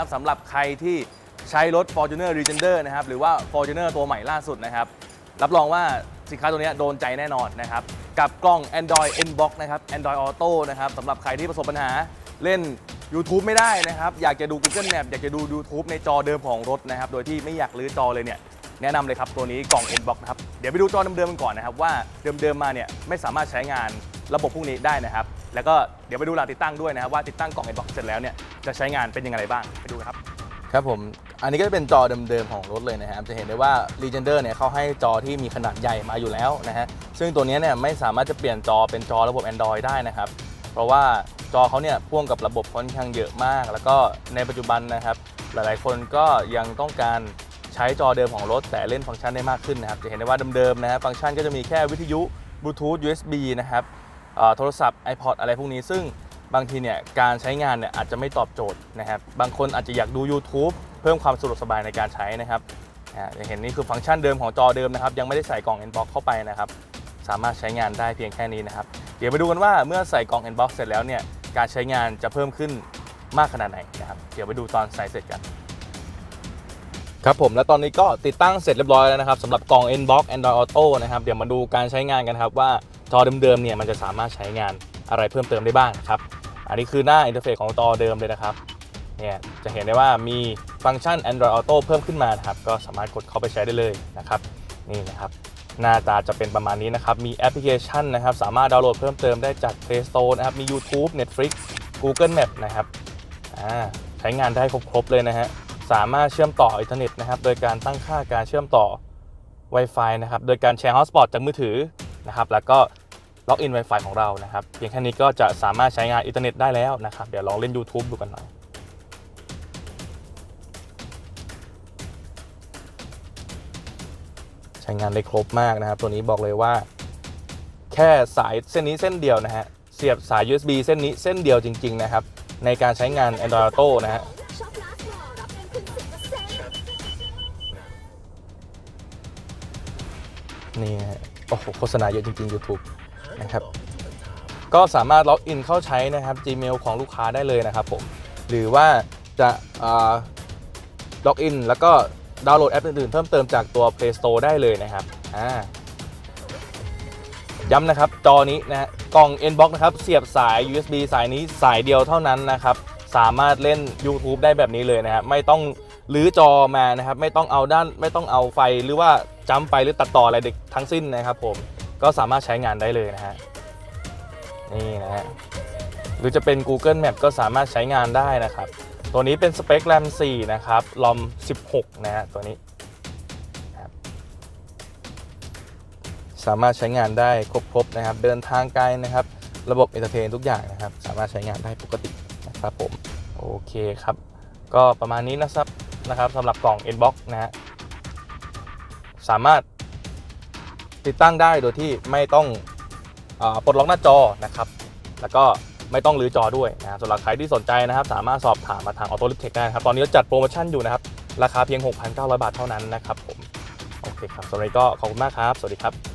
ครับสำหรับใครที่ใช้รถ Fortuner Legender นะครับหรือว่า Fortuner ตัวใหม่ล่าสุดนะครับ รับรองว่าสินค้าตัวนี้โดนใจแน่นอนนะครับ กับกล้อง Android Nbox นะครับ Android Auto นะครับสำหรับใครที่ประสบปัญหาเล่น YouTube ไม่ได้นะครับ อยากจะดู Google Map อยากจะดู YouTube ในจอเดิมของรถนะครับ โดยที่ไม่อยากรื้อจอเลยเนี่ย แนะนำเลยครับ ตัวนี้กล่อง Nbox นะครับ เดี๋ยวไปดูจอเดิมๆกันก่อนนะครับ ว่าเดิมๆมาเนี่ยไม่สามารถใช้งานระบบพวกนี้ได้นะครับ แล้วก็เดี๋ยวไปดูหลังติดตั้งด้วยนะครับว่าติดตั้งกล่อง Nbox เสร็จแล้วเนี่ยจะใช้งานเป็นยังไงบ้างไปดูกันครับ ครับผม อันนี้ก็จะเป็นจอเดิมๆของรถเลยนะครับ จะเห็นได้ว่า Legender เนี่ยเขาให้จอที่มีขนาดใหญ่มาอยู่แล้วนะฮะ ซึ่งตัวนี้เนี่ยไม่สามารถจะเปลี่ยนจอเป็นจอระบบ Android ได้นะครับ เพราะว่าจอเขาเนี่ยพ่วงกับระบบค่อนข้างเยอะมาก แล้วก็ในปัจจุบันนะครับ หลายๆ คนก็ยังต้องการใช้จอเดิมของรถ แต่เล่นฟังก์ชันได้มากขึ้นนะครับ จะเห็นได้ว่าเดิมๆนะฮะฟังก์ชันก็จะมีแค่วิทยุ Bluetooth USB นะครับ โทรศัพท์ iPod อะไรพวกนี้ซึ่งบางทีเนี่ยการใช้งานเนี่ยอาจจะไม่ตอบโจทย์นะครับ บางคนอาจจะอยากดู YouTube เพิ่มความสะดวกสบายในการใช้นะครับอย่างเห็นนี่คือฟังก์ชันเดิมของจอเดิมนะครับ ยังไม่ได้ใส่กล่อง Nbox เข้าไปนะครับ สามารถใช้งานได้เพียงแค่นี้นะครับ เดี๋ยวไปดูกันว่าเมื่อใส่กล่อง Nbox เสร็จแล้วเนี่ยการใช้งานจะเพิ่มขึ้นมากขนาดไหนนะครับ เดี๋ยวไปดูตอนใส่เสร็จกันครับผมและตอนนี้ก็ติดตั้งเสร็จเรียบร้อยแล้วนะครับสำหรับกล่อง Nbox Android Auto นะครับเดี๋ยวมาดูการใช้งานกันครับว่า จอเดิมๆเนี่ยมันจะสามารถใช้งานอะไรเพิ่มเติมได้บ้างครับ อันนี้คือหน้าอินเทอร์เฟซของจอเดิมเลยนะครับเนี่ยจะเห็นได้ว่ามีฟังก์ชัน Android Auto เพิ่มขึ้นมานครับก็สามารถกดเข้าไปใช้ได้เลยนะครับนี่นะครับหน้าตาจะเป็นประมาณนี้นะครับ มีแอปพลิเคชันนะครับ สามารถดาวน์โหลดเพิ่มเติมได้จาก Play Store นะครับ มี YouTube Netflix Google Map นะครับใช้งานได้ครบๆเลยนะฮะ สามารถเชื่อมต่ออินเทอร์เน็ตนะครับ โดยการตั้งค่าการเชื่อมต่อ Wi-Fi นะครับ โดยการแชร์ Hotspot จากมือถือนะครับ แล้วก็ ล็อกอิน Wi-Fi ของเรานะครับ เพียงแค่นี้ก็จะสามารถใช้งานอินเทอร์เน็ตได้แล้วนะครับ เดี๋ยวลองเล่น YouTube ดูกันหน่อยใช้งานได้ครบมากนะครับ ตัวนี้บอกเลยว่า แค่สายเส้นนี้เส้นเดียวนะฮะ เสียบสาย USB เส้นนี้เส้นเดียวจริง ๆ นะครับ ในการใช้งาน Android Auto นะฮะนี่ฮะโอ้โหโฆษณาเยอะจริง ๆ YouTube นะครับ ก็สามารถล็อกอินเข้าใช้นะครับ Gmail ของลูกค้าได้เลยนะครับผมหรือว่าจะล็อกอินแล้วก็ดาวน์โหลดแอปอื่นๆเพิ่มเติมจากตัว Play Store ได้เลยนะครับอ่าย้ำนะครับ จอนี้นะกล่อง Nbox นะครับ เสียบสาย USB สายนี้สายเดียวเท่านั้นนะครับ สามารถเล่น YouTube ได้แบบนี้เลยนะครับ ไม่ต้องรื้อจอมานะครับ ไม่ต้องเอาด้าน ไม่ต้องเอาไฟหรือว่าจัมป์ไฟหรือตัดต่ออะไรเด็กทั้งสิ้นนะครับผม ก็สามารถใช้งานได้เลยนะฮะนี่นะฮะหรือจะเป็น Google Map ก็สามารถใช้งานได้นะครับ ตัวนี้เป็นสเปค RAM 4นะครับลอม16 นะฮะตัวนี้ สามารถใช้งานได้ครบๆนะครับ เดินทางไกลนะครับ ระบบเอนเตอร์เทนทุกอย่างนะครับ สามารถใช้งานได้ปกตินะครับผม โอเคครับ ก็ประมาณนี้นะครับนะครับสำหรับกล่อง Nbox นะฮะสามารถ ติดตั้งได้โดยที่ไม่ต้องอปลดล็อกหน้าจอนะครับ แล้วก็ไม่ต้องรื้อจอด้วยนะสำหรับใครที่สนใจนะครับ สามารถสอบถามมาทางออโต้ลิฟเทคได้ครับ ตอนนี้เราจัดโปรโมชั่นอยู่นะครับ ราคาเพียง 6,900 บาทเท่านั้นนะครับผม โอเคครับสำหรับวันนี้ก็ขอบคุณมากครับ สวัสดีครับ